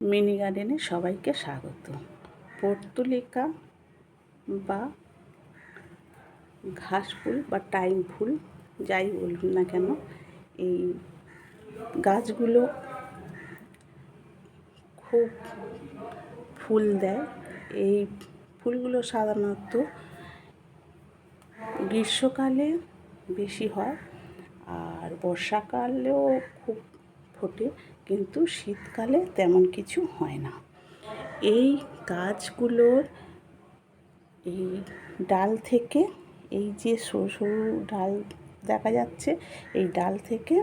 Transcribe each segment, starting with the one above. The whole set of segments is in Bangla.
মিনি গার্ডেনে সবাইকে স্বাগত। পর্তুলিকা বা ঘাস ফুল বা টাইম ফুল, যাই বলুন না কেন, এই গাছগুলো খুব ফুল দেয়। এই ফুলগুলো সাধারণত গ্রীষ্মকালে বেশি হয়, আর বর্ষাকালেও খুব ফোটে। কিন্তু শীতকালে তেমন কিছু হয় না। এই গাছগুলোর এই ডাল থেকে এই যে সরু সরু ডাল দেখা যাচ্ছে, এই ডাল থেকে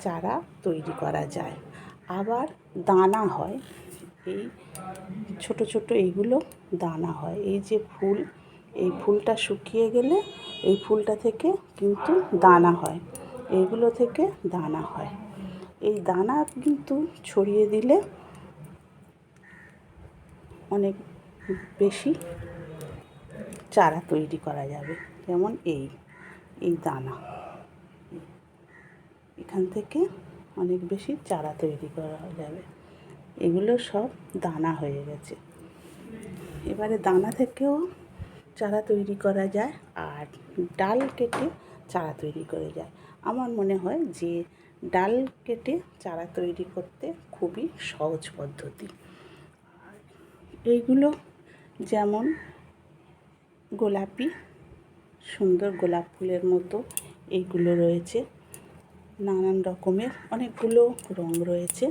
চারা তৈরি করা যায়। আবার দানা হয়, এই ছোট ছোট এইগুলো দানা হয়। এই যে ফুল, এই ফুলটা শুকিয়ে গেলে এই ফুলটা থেকে কিন্তু দানা হয়। এইগুলো থেকে দানা হয়। এই দানা কিন্তু ছড়িয়ে দিলে অনেক বেশি চারা তৈরি করা যাবে। যেমন এই এই দানা। এখান থেকে অনেক বেশি চারা তৈরি করা যাবে। এগুলো সব দানা হয়ে গেছে। এবারে দানা থেকেও চারা তৈরি করা যায় আর ডাল কেটে চারা তৈরি করে যায়। আমার মনে হয় যে ডাল কেটে চারা তৈরি করতে খুবই সহজ পদ্ধতি। এইগুলো যেমন গোলাপি, সুন্দর গোলাপ ফুলের মতো এইগুলো রয়েছে। নানান রকমের অনেকগুলো রং রয়েছে।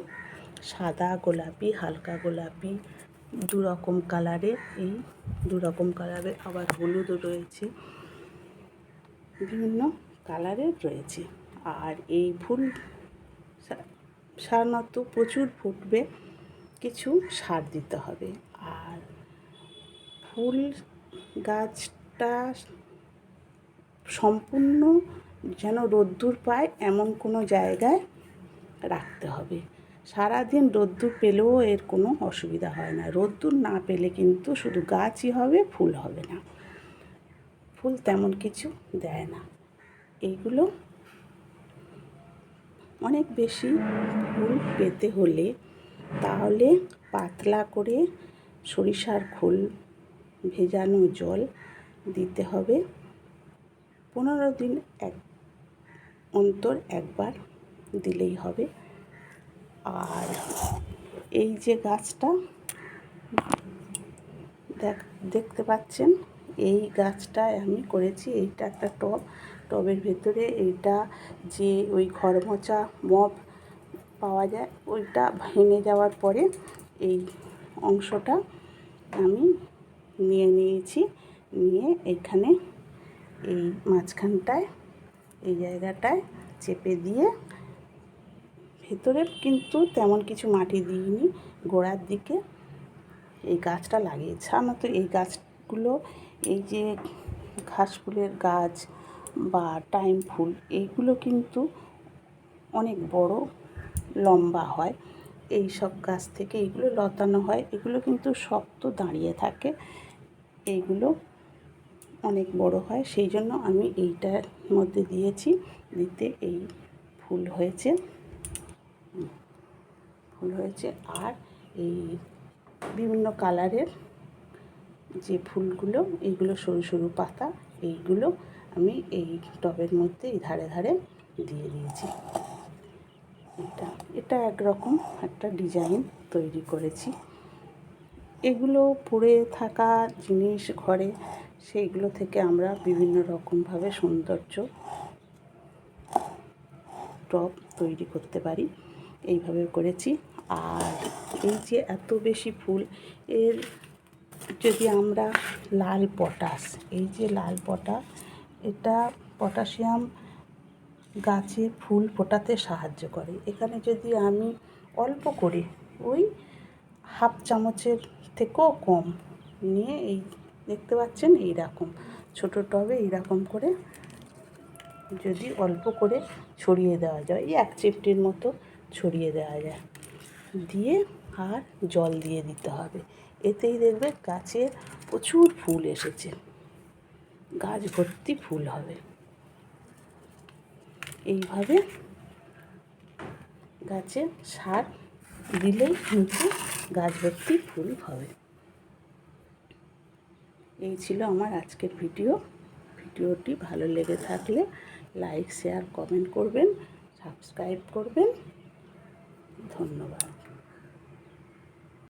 সাদা গোলাপি, হালকা গোলাপি দু রকম কালারের এই দু রকম কালারের আবার হলুদও রয়েছে। বিভিন্ন কালারের রয়েছে। আর এই ফুল সাধারণত প্রচুর ফুটবে, কিছু সার দিতে হবে। আর ফুল গাছটা সম্পূর্ণ যেন রোদ্দুর পায় এমন কোনো জায়গায় রাখতে হবে। সারাদিন রোদ্দুর পেলেও এর কোনো অসুবিধা হয় না। রোদ্দুর না পেলে কিন্তু শুধু গাছই হবে, ফুল হবে না। ফুল তেমন কিছু দেয় না। এইগুলো অনেক বেশি ফুল পেতে হলে তাহলে পাতলা করে সরিষার খোল ভেজানো জল দিতে হবে। পনেরো দিন এক অন্তর একবার দিলেই হবে। আর এই যে গাছটা, দেখ, দেখতে পাচ্ছেন? এই গাছটায় আমি করেছি, এইটা একটা টব। টবের ভেতরে এইটা যে ওই ঘর মোচা মপ পাওয়া যায়, ওইটা ভেঙে যাওয়ার পরে এই অংশটা আমি নিয়ে নিয়েছি, নিয়ে এখানে এই মাঝখানটায়, এই জায়গাটায় চেপে দিয়ে ভেতরে কিন্তু তেমন কিছু মাটি দিইনি, গোড়ার দিকে এই গাছটা লাগিয়েছি। তো এই গাছগুলো এই যে ঘাস ফুলের গাছ বা টাইম ফুল, এইগুলো কিন্তু অনেক বড়, লম্বা হয়। এই সব গাছ থেকে এইগুলো লতানো হয়। এগুলো কিন্তু শক্ত দাঁড়িয়ে থাকে। এইগুলো অনেক বড় হয়। সেই জন্য আমি এইটার মধ্যে দিয়েছি। দিতে এই ফুল হয়েছে। ফুল হয়েছে। আর এই বিভিন্ন কালারের যে ফুলগুলো, এইগুলো সরু সরু পাতা, এইগুলো আমি এই টবের মধ্যে এই ধারে ধারে দিয়ে দিয়েছি। এটা এটা একরকম একটা ডিজাইন তৈরি করেছি। এগুলো পড়ে থাকা জিনিস ঘরে, সেইগুলো থেকে আমরা বিভিন্ন রকমভাবে সৌন্দর্য টব তৈরি করতে পারি। এইভাবে করেছি। আর এই যে এত বেশি ফুল, এর যদি আমরা লাল পটাশ, এই যে লাল পটাশ এটা পটাশিয়াম গাছে ফুল ফোটাতে সাহায্য করে। এখানে যদি আমি অল্প করে ওই হাফ চামচের থেকেও কম নিয়ে এই দেখতে পাচ্ছেন এই রকম ছোটো টবে এইরকম করে যদি অল্প করে ছড়িয়ে দেওয়া যায়, এই এক চিমটির মতো ছড়িয়ে দেওয়া যায়। দিয়ে আর জল দিয়ে দিতে হবে। এতেই দেখবে গাছে প্রচুর ফুল এসেছে। গাছ ভর্তি ফুল হবে। এইভাবে গাছে সার দিলেই কিন্তু গাছ ভর্তি ফুল হবে। এই ছিল আমার আজকের ভিডিও। ভিডিওটি ভালো লেগে থাকলে লাইক, শেয়ার, কমেন্ট করবেন, সাবস্ক্রাইব করবেন। ধন্যবাদ।